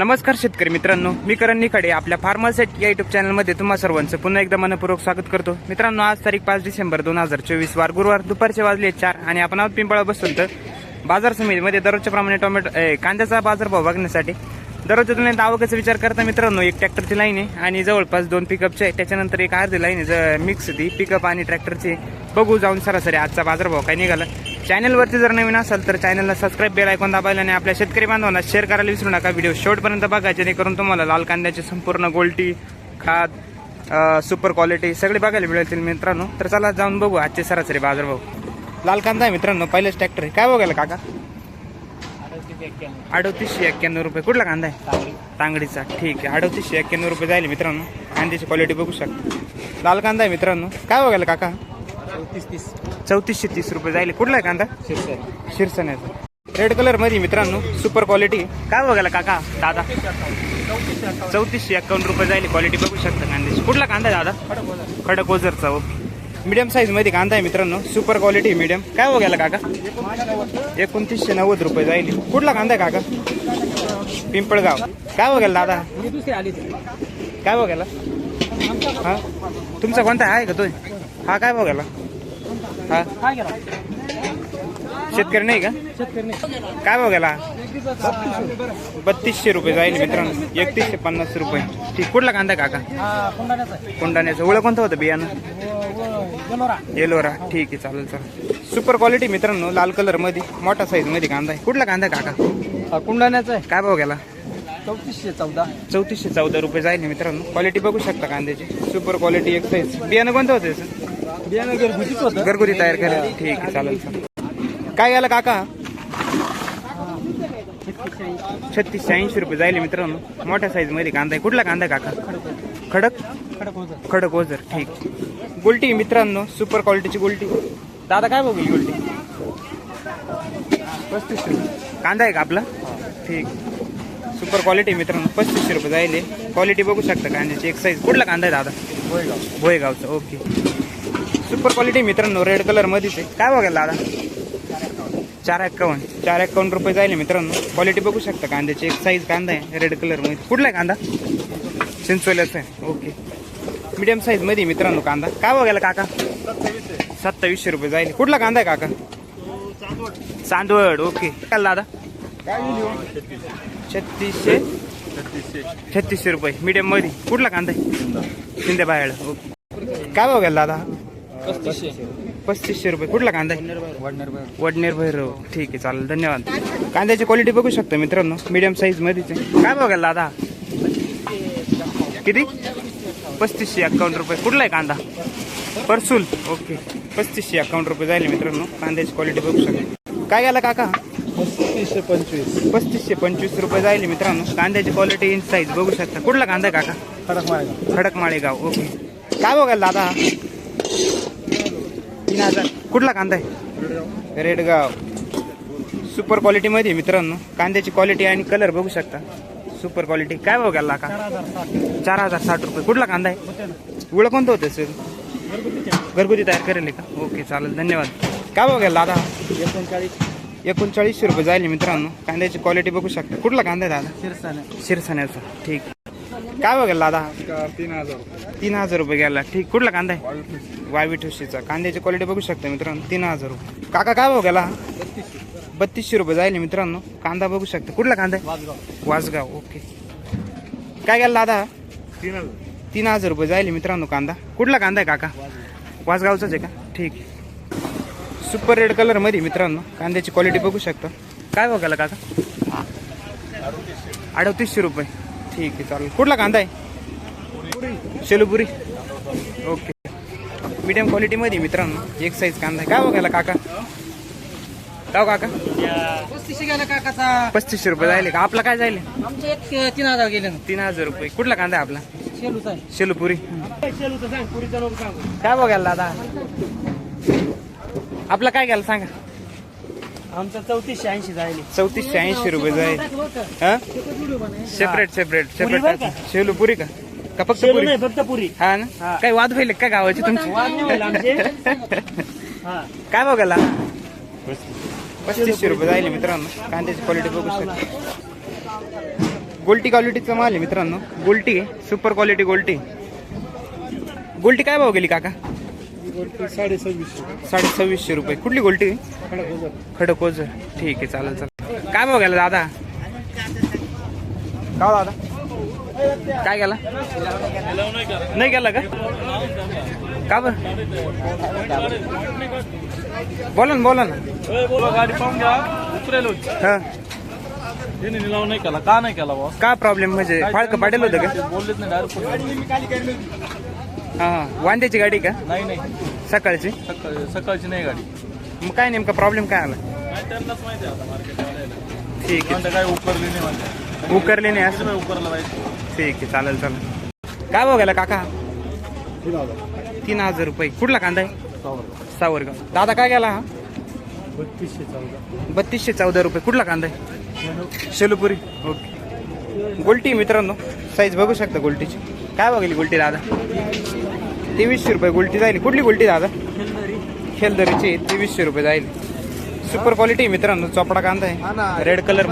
नमस्कार शेतकरी मित्रांनो मी करण निखाडे आपल्या फार्मरसेट या युट्यूब चॅनलमध्ये तुम्हा सर्वांचं पुन्हा एकदा मनपूर्वक स्वागत करतो. मित्रांनो आज तारीख पाच डिसेंबर दोन हजार चोवीस वार गुरुवार दुपारचे वाजले चार आणि आपण आहोत पिंपळा बसून तर बाजार समितीमध्ये दररोजच्या प्रमाणे टोमॅटो कांद्याचा बाजारभाव बघण्यासाठी. दररोजच्या तुलनेत आवकाचा विचार करता मित्रांनो एक ट्रॅक्टरची लाईन आहे आणि जवळपास दोन पिकअपचे आहे त्याच्यानंतर एक अर्धी लाईन आहे मिक्स ती पिकअप आणि ट्रॅक्टरची बघू जाऊन सरासरी आजचा बाजारभाव काय निघाला. चॅनलवरती जर नवीन असाल तर चॅनलला सबस्क्राईब बेल ऐकून दाबायला आणि आपल्या शेतकरी बांधवांना शेअर करायला विसरू नका. व्हिडिओ शेवटपर्यंत बघा जेणेकरून तुम्हाला लाल कांद्याची संपूर्ण गोल्टी खाद सुपर क्वालिटी सगळे बघायला मिळतील मित्रांनो. तर चला जाऊन बघू आजचे सरासरी बाजारभाव लाल कांदा आहे मित्रांनो पहिलेच ट्रॅक्टर आहे. काय बघायला काका? अडतीसशे एक्क्याण्णव रुपये. कुठला कांदा आहे? तांगडीचा. ठीक आहे अडतीसशे एक्क्याण्णव रुपये जाईल मित्रांनो. कांद्याची क्वालिटी बघू शकता. लाल कांदा आहे मित्रांनो. काय बघायला काका? चौतीसशे तीस रुपये जाईल कुठला आहे कांदा? शिरसण्याचा. रेड कलरमध्ये मित्रांनो सुपर क्वालिटी काय बघायला काका? दादा? चौतीसशे एक्कावन्न रुपये जाईल क्वालिटी बघू शकता कांद्याची. कुठला कांदा आहे दादा? खडक ओझरचा ओके मीडियम साईजमध्ये कांदा आहे मित्रांनो. सुपर क्वालिटी मीडियम काय बघायला काका? एकोणतीसशे नव्वद रुपये जाईल कुठला कांदा आहे काका? पिंपळगाव. काय बघायला दादा? काय बघायला? हा? तुमचा कोणता आहे का तो? हा काय बघायला? हा? शेतकरी नाही का? काय बघायला बत्तीसशे रुपये जाईल मित्रांनो. एकतीसशे पन्नास रुपये. ठीक कुठला कांदा काका? कोंडाण्याचं. ओळख कोणतं होतं बियाणं? येलोरा. ठीक आहे चालेल चालेल. सुपर क्वालिटी मित्रांनो लाल कलरमध्ये मोठा साईजमध्ये कांदा आहे. कुठला कांदा काका? कुंडाण्याचं आहे. काय भाव गेला? चौतीसशे चौदा. चौतीसशे चौदा रुपये जाईल मित्रांनो. क्वालिटी बघू शकता कांद्याची. सुपर क्वालिटी एक साईज बियाणं कोणतं होतं? बियाणं घरगुतीच होतं. घरगुती तयार करायला ठीक आहे चालेल चालेल. काय गेला काका? छत्तीसशे ऐंशी रुपये जाईल मित्रांनो. मोठ्या साईजमध्ये कांदा आहे. कुठला कांदा काका? खडक? खडक ओझर. ठीक. गोल्टी मित्रांनो. सुपर क्वालिटीची गोल्टी. दादा काय बघू गोल्टी? पस्तीसशे रुपये. कांदा आहे का आपला? ठीक. सुपर क्वालिटी मित्रांनो. पस्तीसशे रुपये जाईल क्वालिटी बघू शकता कांद्याची. एक साईज कुठला कांदा आहे दादा? गोयगाव भोयगावचा ओके सुपर क्वालिटी मित्रांनो रेड कलर मध्येच आहे. काय बघायला दादा? चार एक्कावन्न चार एक्कावन्न रुपये जाईल मित्रांनो. क्वालिटी बघू शकता कांद्याची. एक साईज कांदा आहे रेड कलरमध्ये. कुठला आहे कांदा? चिंचोल्याचा आहे. ओके मीडियम साईजमध्ये मित्रांनो कांदा. काय बघायला काका? सत्तावीसशे रुपये जाईल कुठला कांदा आहे काका? चांदवड. ओके काय दादा? छत्तीसशे. छत्तीसशे रुपये. मीडियममध्ये. कुठला कांदा आहे? शिंदे बाहेर. ओके काय बघायला दादा? पस्तीसशे. रुपये. कुठला कांदा आहे? वडनेर भैरव. ठीक आहे चालेल धन्यवाद. कांद्याची क्वालिटी बघू शकता मित्रांनो मीडियम साईज मध्येच आहे. काय बघायला दादा? किती? पस्तीसशे अकाउंट रुपये. कुठला आहे कांदा? परसूल. ओके. पस्तीसशे अकाउंट रुपये जाईल मित्रांनो. कांद्याची क्वालिटी बघू शकता. काय गेला काका? पस्तीसशे पंचवीस. पस्तीसशे पंचवीस रुपये जाईल मित्रांनो. कांद्याची क्वालिटी इन साईज बघू शकता. कुठला कांदा आहे काका? खडक माळेगाव खडक माळेगाव ओके. काय बघायला दादा? तीन हजार? कुठला कांदा आहे? रेडगाव. सुपर क्वालिटीमध्ये मित्रांनो. कांद्याची क्वालिटी आणि कलर बघू शकता. सुपर क्वालिटी काय बघायला का चार हजार साठ रुपये. कुठला कांदा आहे? उळं कोणतं होतं सर? घरगुती तयार करेल का? ओके चालेल. धन्यवाद. काय बघायला दादा? एकोणचाळीस एकोणचाळीसशे रुपये जाईल मित्रांनो. कांद्याची क्वालिटी बघू शकता. कुठला कांदा आहे दादा? शिरसाने. शिरसाण्याचा. ठीक. काय बघायला दादा? तीन हजार तीन हजार रुपये गेला ठीक कुठला कांदा आहे? वायवी ठुशीचा. कांद्याची क्वालिटी बघू शकता मित्रांनो. तीन हजार रुपये. काका काय बघायला बत्तीसशे रुपये जाईल मित्रांनो. कांदा बघू शकता. कुठला कांदा आहे? वाजगाव वासगाव. ओके. काय गेला दादा? तीन हजार तीन हजार रुपये जाईल मित्रांनो कांदा. कुठला कांदा आहे काका? वासगावचाच आहे का? ठीक. आहे सुपर रेड कलरमध्ये मित्रांनो. कांद्याची क्वालिटी बघू शकता. काय बघायला काका? अडतीसशे रुपये. ठीक आहे चालेल. कुठला कांदा आहे? शेलुपुरी. ओके. मीडियम क्वालिटीमध्ये मित्रांनो. एक साईज कांदा आहे. काय बघायला काका? हो काका. पस्तीसशे गेला काकाचा. पस्तीसशे रुपये जायले का? आपला काय जायले? आमचे एक तीन हजार गेले ना. तीन हजार रुपये. कुठला कांदा आहे आपला? शेलुपुरी. काय बघायला दादा? आपला काय घ्यायला सांगा. आमचं चौतीसशे ऐंशी जायले. चौतीसशे ऐंशी रुपये जाईल. हा? सेपरेट सेपरेट पुरी बरं सेपरेट का? शेलू पुरी का? का फक्त शेलू पुरी? नाही फक्त पुरी. हा ना? हा. काय वाद व्हायले काय गावाची वाद नाही व्हायला आमचे. तुमची हा. काय बघायला पस्तीसशे रुपये जाईल मित्रांनो. कांद्याची क्वालिटी बघू शकता. गोल्टी क्वालिटीचा माल आहे मित्रांनो. गोल्टी आहे सुपर क्वालिटी गोल्टी. गोल्टी काय भाव गेली काका? साडे सव्वीसशे साडे सव्वीसशे रुपये. कुठली गोल्टी? खडकोजर ठीक आहे चालेल चालेल. काय गेला दादा? का हो दादा काय गेला? नाही गेला का? का बर? बोला ना बोला ना. गाडी पाहून घ्या. उतरेल हा. निलाव नाही केला. का नाही केला बॉस का प्रॉब्लेम म्हणजे फाळकं पाडेल होतं का? बोललेच नाही डायरेक्ट हा हा. वांद्याची गाडी का? नाही नाही. सकाळची? सकाळ सकाळची नाही गाडी. मग काय नेमका प्रॉब्लेम काय आला? नाही त्यांनाच माहिती आहे आता मार्केट ठीक म्हणते काय उकरली नाही म्हणते आहे उकरले नाही असं? उकरला पाहिजे. ठीक आहे चालेल चालेल. काय गेला काका? तीन हजार. रुपये. कुठला कांदा आहे? सावरगाव. दादा काय गेला हा? बत्तीसशे चौदा. बत्तीसशे चौदा रुपये. कुठला कांदा आहे? शेलुपुरी. ओके. गोल्टी मित्रांनो. साईज बघू शकता गोल्टीची. काय बघेल गोल्टी दादा? तेवीसशे रुपये गोल्टी जाईल. कुठली गोल्टी दादा? खेलदरीची. तेवीसशे रुपये जाईल. सुपर क्वालिटी मित्रांनो. चोपडा कांदा आहे. रेड कलर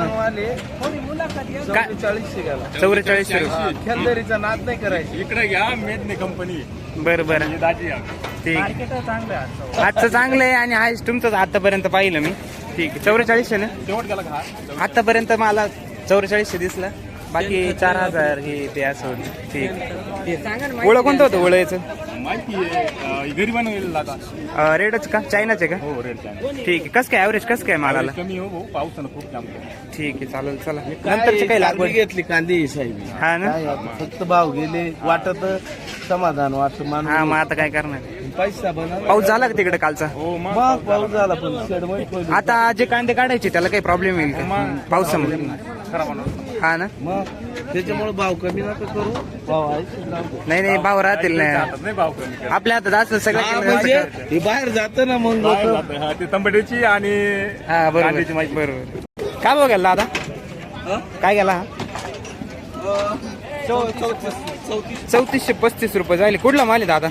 चौवेचाळीसशे रुपये. नाद नाही करायची. इकडे घ्या मेदने कंपनी बरं बरं. दाजी ठीक. आहे. मार्केट चांगलं आहे आजचं चांगलं आहे आणि आज तुमचंच आतापर्यंत पाहिलं मी. ठीक. आहे चौवेचाळीसशे ना? शेवट गेला का? आतापर्यंत मला चौवेचाळीसशे दिसलं. बाकी चार हजार हे ते असं होतं ठीक ओळख कोणतं होतं ओळख याचं माहिती आता रेडच का? चायनाचे का? हो रेड चालेल ठीक आहे. कसं काय ॲव्हरेज कसं काय मालाला? कमी हो भाऊ पावसानं खूप जाम ठीक आहे चालेल चला. नंतरची काही लागवड? घेतली कांदी साहेब. हा ना? फक्त भाव गेले वाटत समाधान वाटत हा मग आता काय करणार? पैसा बनवला. पाऊस झाला का तिकडे कालचा? हो मग पाऊस झाला. पण. आता जे कांदे काढायचे त्याला काही प्रॉब्लेम येईल का? पावसामुळे. खराब होणार. हा ना? मग त्याच्यामुळे भाव कमी नका करू. भाव आहे. नाही? नाही भाव राहतील नाही भाव कमी करा. आपल्या हातात असं हा, सगळं म्हणजे हे बाहेर जात ना मग बाहेर लोक. जातं. हा, ते तंबटेची आणि हा बरोबर माहिती. बरोबर. काय भाव गेला दादा? काय गेला? हा चौतीसशे पस्तीस रुपये जाईल कुठला माल आहे दादा?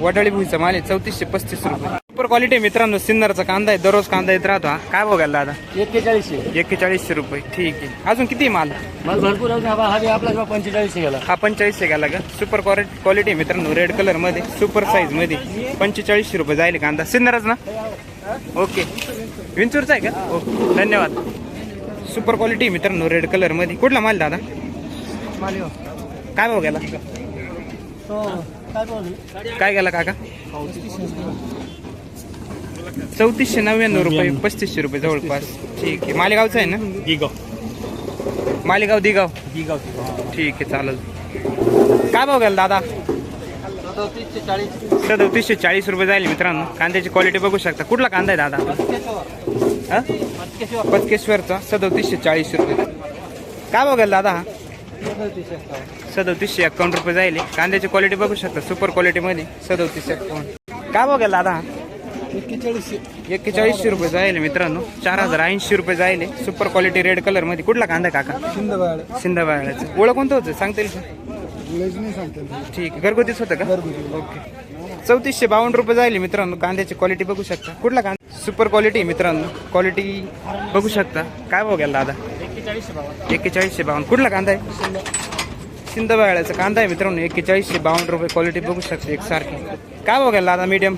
वडाळी भुईचा माल आहे. चौतीसशे पस्तीस रुपये. सुपर क्वालिटी मित्रांनो. सिन्नरचा कांदा आहे. दररोज कांदा येत राहतो हा. काय गेला दादा? एक्केचाळीसशे. एक्केचाळीसशे रुपये. ठीक आहे. अजून किती माल? मला भरपूर आपला पंचेचाळीसशे गेला. हा पंचेचाळीसशे गेला का? सुपर क्वालिटी मित्रांनो. रेड कलरमध्ये सुपर साईजमध्ये. पंचेचाळीसशे रुपये जाईल कांदा. सिन्नरच ना? ओके विंचूरचा आहे का? ओके धन्यवाद. सुपर क्वालिटी मित्रांनो. रेड कलरमध्ये. कुठला माल दादा? काय भाव गेला? काय गेला? काका? चौतीसशे नव्याण्णव रुपये पस्तीसशे रुपये जवळपास. ठीक आहे. मालेगावचं आहे ना? गिगाव मालेगाव दिगाव. गिगाव ठीक आहे चालेल. काय भाव गेला दादा? सदतीसशे चाळीस. रुपये जाईल मित्रांनो. कांद्याची क्वालिटी बघू शकता. कुठला कांदा आहे दादा? हा? पचकेश्वरचा सदतीसशे चाळीस रुपये. काय भाव गेला दादा हा? सदतीसशे एक्कावन्न रुपये जाईल कांद्याची क्वालिटी बघू शकता. सुपर क्वालिटीमध्ये सदतीसशे एक्कावन्न काय गेला दादा हा? एक्केचाळीसशे. रुपये जाईल मित्रांनो. चार हजार ऐंशी रुपये जाईल सुपर क्वालिटी रेड कलरमध्ये. कुठला कांदा काका? सिंधबाळ्याचं ओळख कोणतं होतं? सांगता येईल ठीक आहे. घरगुतीच होतं का? ओके. चौतीसशे बावन्न रुपये जाईल मित्रांनो. कांद्याची क्वालिटी बघू शकता. कुठला कांदा? सुपर क्वालिटी मित्रांनो. क्वालिटी बघू शकता. काय गेला दादा एक्केचाळीसशे बावन्न. कुठला कांदा आहे? सिंधबाळ्याचा कांदा आहे मित्रांनो. एक्केचाळीसशे बावन्न रुपये क्वालिटी बघू शकता एकसारखी. काय भाव गेला दादा मीडियम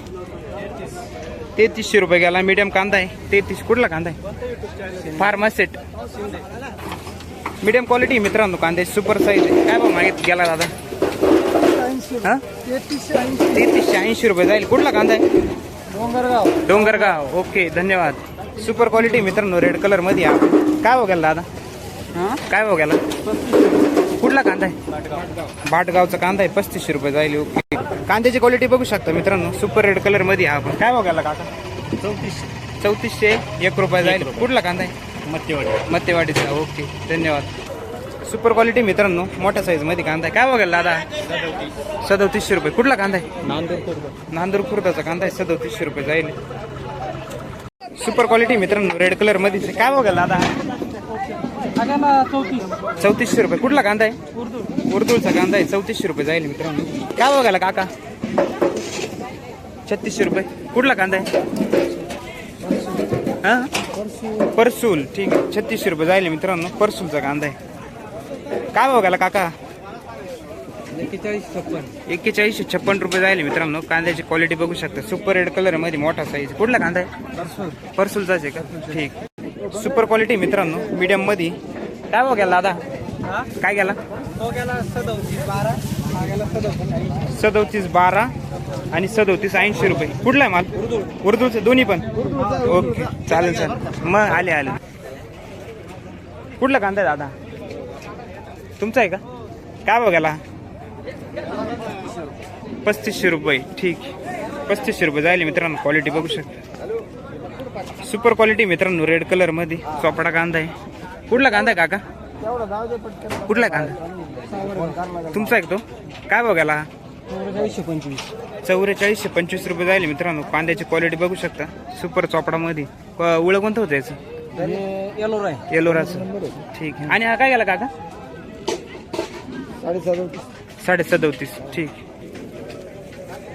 तेहतीसशे रुपये गेला. मीडियम कांदा आहे. तेहतीस कुठला कांदा आहे? फार्मासेट मीडियम क्वालिटी मित्रांनो कांदे. सुपर साईज आहे. काय भाव मागित गेला दादा? हा? तेहतीसशे ऐंशी रुपये जाईल. कुठला कांदा आहे? डोंगरगाव. डोंगरगाव. ओके धन्यवाद. सुपर क्वालिटी मित्रांनो. रेड कलरमध्ये आहे. काय गेला दादा? काय भाव गेला? कुठला कांदा आहे? भाटगावचा कांदा आहे पस्तीसशे रुपये जाईल ओके कांद्याची क्वालिटी बघू शकता मित्रांनो. सुपर रेड कलरमध्ये आहे आपण. काय गेला काका? चौतीसशे. चौतीसशे एक रुपये जाईल. कुठला कांदा आहे? मत्यवाडी मत्तेवाडीचा. ओके धन्यवाद. सुपर क्वालिटी मित्रांनो. मोठ्या साईजमध्ये कांदा आहे. काय बघाल दादा? सदोतीसशे रुपये. कुठला कांदा आहे? नांदेड नांदूर खुर्दाचा कांदा आहे. सदोतीसशे रुपये जाईल. सुपर क्वालिटी मित्रांनो रेड कलरमध्ये काय बघाल दादा? चौतीस. चौतीसशे रुपये. कुठला कांदा आहे? उर्दू उर्दूचा कांदा आहे. चौतीसशे रुपये जाईल मित्रांनो. काय बघायला काका? छत्तीसशे रुपये. कुठला कांदा आहे? हा? परसूल. ठीक आहे. छत्तीसशे रुपये जाईल मित्रांनो. परसूलचा कांदा आहे. काय गेला काका? एक्केचाळीस छप्पन. एक्केचाळीसशे छप्पन रुपये जायले मित्रांनो. कांद्याची क्वालिटी बघू शकता. सुपर रेड कलरमध्ये मोठा साईज कुठला कांदा आहे? परसूलचाच आहे का? ठीक. सुपर क्वालिटी मित्रांनो. मीडियममध्ये काय भाव गेला दादा? काय गेला? बारा. सदोतीस. बारा आणि सदोतीस ऐंशी रुपये. कुठला आहे माल? उर्दूचे. दोन्ही पण? ओके. चालेल चालेल. मग आले आले. कुठला कांदा आहे दादा? तुमचा आहे का? काय बघायला पस्तीसशे रुपये ठीक. पस्तीसशे रुपये जायले मित्रांनो क्वालिटी बघू शकता. सुपर क्वालिटी मित्रांनो रेड कलरमध्ये चोपडा कांदा आहे. कुठला कांदा आहे काका? कुठला कांदा? तुमचा एक तो. काय बघायला चौवेचाळीसशे पंचवीस चौवेचाळीसशे पंचवीस रुपये जायले मित्रांनो. कांद्याची क्वालिटी बघू शकता. सुपर चोपडामध्ये उळ उळं कोणतं होतं याचं? येलोरा येलोराचं ठीक आहे. आणि हा काय गेला काका? साडेसात साडे सदोतीस ठीक.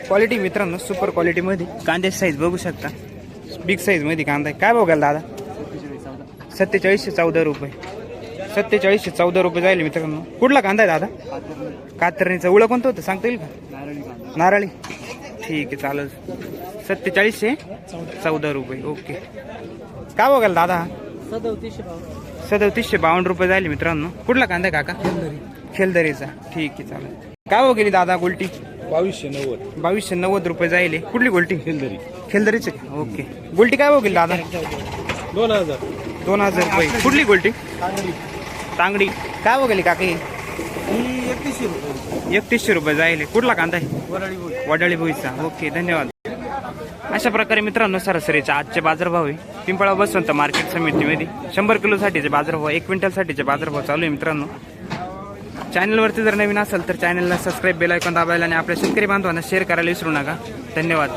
क्वालिटी मित्रांनो सुपर क्वालिटीमध्ये कांद्याची साईज बघू शकता. बिग साईजमध्ये कांदा आहे. काय बघायला दादा? सत्तेचाळीसशे चौदा रुपये. सत्तेचाळीसशे चौदा रुपये जाईल मित्रांनो. कुठला कांदा आहे दादा? कातरणीचं. उळं कोणतं होतं? सांगता येईल का? नारळी. ठीक आहे चालेल. सत्तेचाळीसशे चौदा रुपये. ओके. काय बघाल दादा? सदोतीसशे बावन्न. सदतीसशे बावन्न रुपये जाईल मित्रांनो. कुठला कांदा आहे काका? खेलदरीचा. ठीक आहे चालेल. काय हो गेली दादा गोल्टी? बावीसशे नव्वद. बावीसशे नव्वद रुपये जाईल कुठली गोल्टी? खेलदरी. खेलदरीचे? ओके. गोल्टी काय हो गेली दादा? दोन हजार. दोन हजार रुपये. कुठली गोल्टी? तांगडी. काय हो गेली काकी? एकतीसशे रुपये. एकतीसशे रुपये जाईल कुठला कांदा आहे? वडाळी भुईचा. ओके धन्यवाद. अशा प्रकारे मित्रांनो सरासरीचे आजचे बाजारभाव आहे. पिंपळा बसवंत मार्केट समितीमध्ये शंभर किलोसाठीचे बाजारभाव एक क्विंटलसाठीचे बाजारभाव चालू आहे मित्रांनो. चॅनलवरती जर नवीन असेल तर चॅनलला सबस्क्राईब बेल ऐकून दाबायला आणि आपल्या शेतकरी बांधवांना शेअर करायला विसरू नका. धन्यवाद.